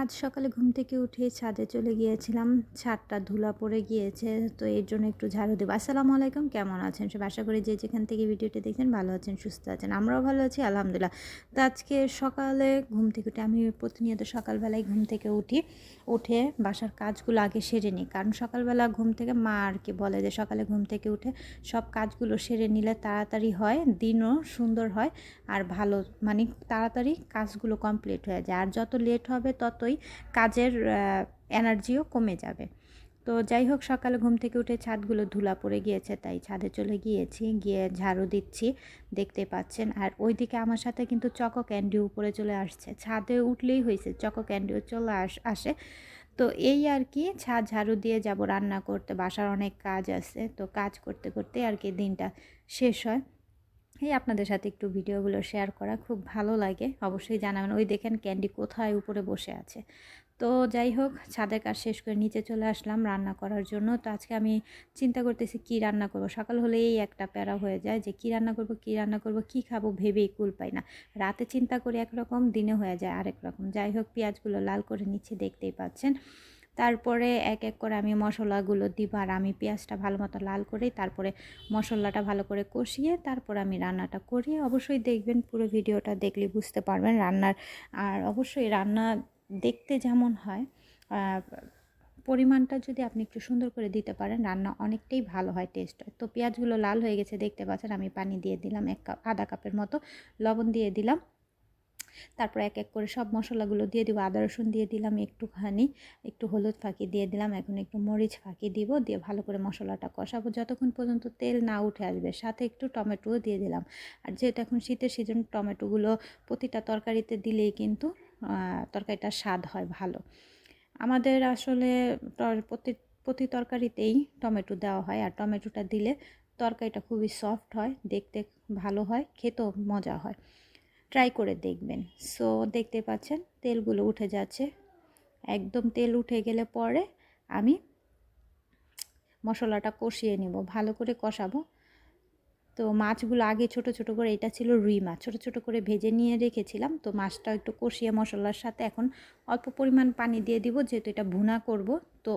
আজ সকালে ঘুম থেকে উঠে ছাদে চলে গিয়েছিলাম। ছাদটা ধুলা পড়ে গিয়েছে, তো এর জন্য একটু ঝাড়ু দেবো। আসসালামু আলাইকুম, কেমন আছেন সব? আশা করি যে যেখান থেকে ভিডিওটি দেখছেন ভালো আছেন, সুস্থ আছেন, আমরাও ভালো আছি, আলহামদুলিল্লাহ। তো আজকে সকালে ঘুম থেকে উঠে, আমি প্রতিনিয়ত সকালবেলায় ঘুম থেকে উঠি, উঠে বাসার কাজগুলো আগে সেরে নিই। কারণ সকালবেলা ঘুম থেকে মা আর কি বলে যে সকালে ঘুম থেকে উঠে সব কাজগুলো সেরে নিলে তাড়াতাড়ি হয়, দিনও সুন্দর হয় আর ভালো মানে তাড়াতাড়ি কাজগুলো কমপ্লিট হয়ে যায়। আর যত লেট হবে ততই কাজের এনার্জিও কমে যাবে। তো যাই হোক, সকালে ঘুম থেকে উঠে ছাদগুলো ধুলা পড়ে গিয়েছে, তাই ছাদে চলে গিয়েছি, গিয়ে ঝাড়ু দিচ্ছি, দেখতে পাচ্ছেন। আর ওইদিকে আমার সাথে কিন্তু চকো ক্যান্ডি উপরে চলে আসছে। ছাদে উঠলেই হয়েছে চকো ক্যান্ডিও চলে আস, আসে। তো এই আর কি, ছাদ ঝাড়ু দিয়ে যাব রান্না করতে, বাসার অনেক কাজ আছে। তো কাজ করতে করতে আর কি দিনটা শেষ হয়। এই আপনাদের সাথে একটু ভিডিওগুলো শেয়ার করা খুব ভালো লাগে। অবশ্যই জানাবেন, ওই দেখেন ক্যান্ডি কোথায় উপরে বসে আছে। তো যাই হোক, ছাদের কাজ শেষ করে নিচে চলে আসলাম রান্না করার জন্য। তো আজকে আমি চিন্তা করতেছি কি রান্না করব? সকাল হলেই একটা প্যারা হয়ে যায় যে কি রান্না করব, কি রান্না করব, কি খাব ভেবেই কুল পাই না। রাতে চিন্তা করি একরকম, দিনে হয়ে যায় আরেক রকম। যাই হোক, পেঁয়াজগুলো লাল করে নিচ্ছে দেখতেই পাচ্ছেন। তারপরে এক এক করে আমি মশলাগুলো দিব আর আমি পেঁয়াজটা ভালো মতো লাল করেই তারপরে মশলাটা ভালো করে কষিয়ে তারপর আমি রান্নাটা করি। অবশ্যই দেখবেন পুরো ভিডিওটা দেখলে বুঝতে পারবেন রান্নার আর অবশ্যই রান্না দেখতে যেমন হয় পরিমাণটা যদি আপনি একটু সুন্দর করে দিতে পারেন রান্না অনেকটাই ভালো হয় টেস্ট হয়। তো পেঁয়াজগুলো লাল হয়ে গেছে দেখতে পাচ্ছেন আমি পানি দিয়ে দিলাম এক কাপ, আধা কাপের মতো লবণ দিয়ে দিলাম। তারপর এক এক করে সব মশলাগুলো দিয়ে দিব। আদা, রসুন দিয়ে দিলাম একটুখানি, একটু হলুদ ফাঁকি দিয়ে দিলাম। এখন একটু মরিচ ফাঁকি দিব, দিয়ে ভালো করে মশলাটা কষাবো। যতক্ষণ পর্যন্ত তেল না উঠে আসবে, সাথে একটু টমেটোও দিয়ে দিলাম। আর যেহেতু এখন শীতের সিজন টমেটোগুলো প্রতিটা তরকারিতে দিলেই কিন্তু তরকারিটা স্বাদ হয় ভালো। আমাদের আসলে প্রতি প্রতি তরকারিতেই টমেটো দেওয়া হয়। আর টমেটোটা দিলে তরকারিটা খুবই সফট হয়, দেখতে ভালো হয়, খেতেও মজা হয়। ট্রাই করে দেখবেন। সো দেখতে পাচ্ছেন, তেলগুলো উঠে যাচ্ছে। একদম তেল উঠে গেলে পরে আমি মশলাটা কষিয়ে নেব, ভালো করে কষাবো। তো মাছগুলো আগে ছোট ছোট করে, এটা ছিল রুই মাছ, ছোটো ছোটো করে ভেজে নিয়ে রেখেছিলাম। তো মাছটা একটু কষিয়ে মশলার সাথে এখন অল্প পরিমাণ পানি দিয়ে দিব, যেহেতু এটা ভুনা করব। তো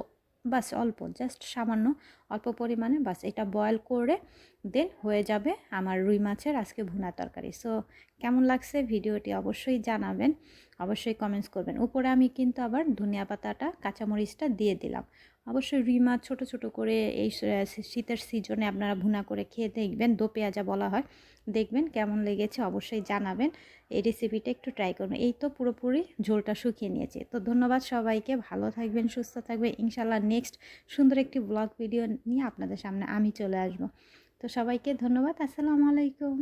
বাস অল্প জাস্ট সামান্য অল্প পরিমাণে বাস। এটা বয়েল করে দেন হয়ে যাবে আমার রুই মাছের আজকে ভুনা তরকারি। সো কেমন লাগছে ভিডিওটি অবশ্যই জানাবেন। অবশ্যই কমেন্টস করবেন। উপরে আমি কিন্তু আবার ধনিয়া পাতাটা, কাঁচামরিচটা দিয়ে দিলাম। অবশ্যই রুই মাছ ছোটো ছোটো করে এই শীতের সিজনে আপনারা ভুনা করে খেয়ে দেখবেন। দো পেঁয়াজা বলা হয়। দেখবেন কেমন লেগেছে, অবশ্যই জানাবেন। এই রেসিপিটা একটু ট্রাই করবেন এই তো পুরোপুরি ঝোলটা শুকিয়ে নিয়েছে। তো ধন্যবাদ সবাইকে। ভালো থাকবেন, সুস্থ থাকবেন। ইনশাল্লাহ নেক্সট সুন্দর একটি ব্লগ ভিডিও নিয়ে আপনাদের সামনে আমি চলে আসব। তো সবাইকে ধন্যবাদ। আসসালামু আলাইকুম।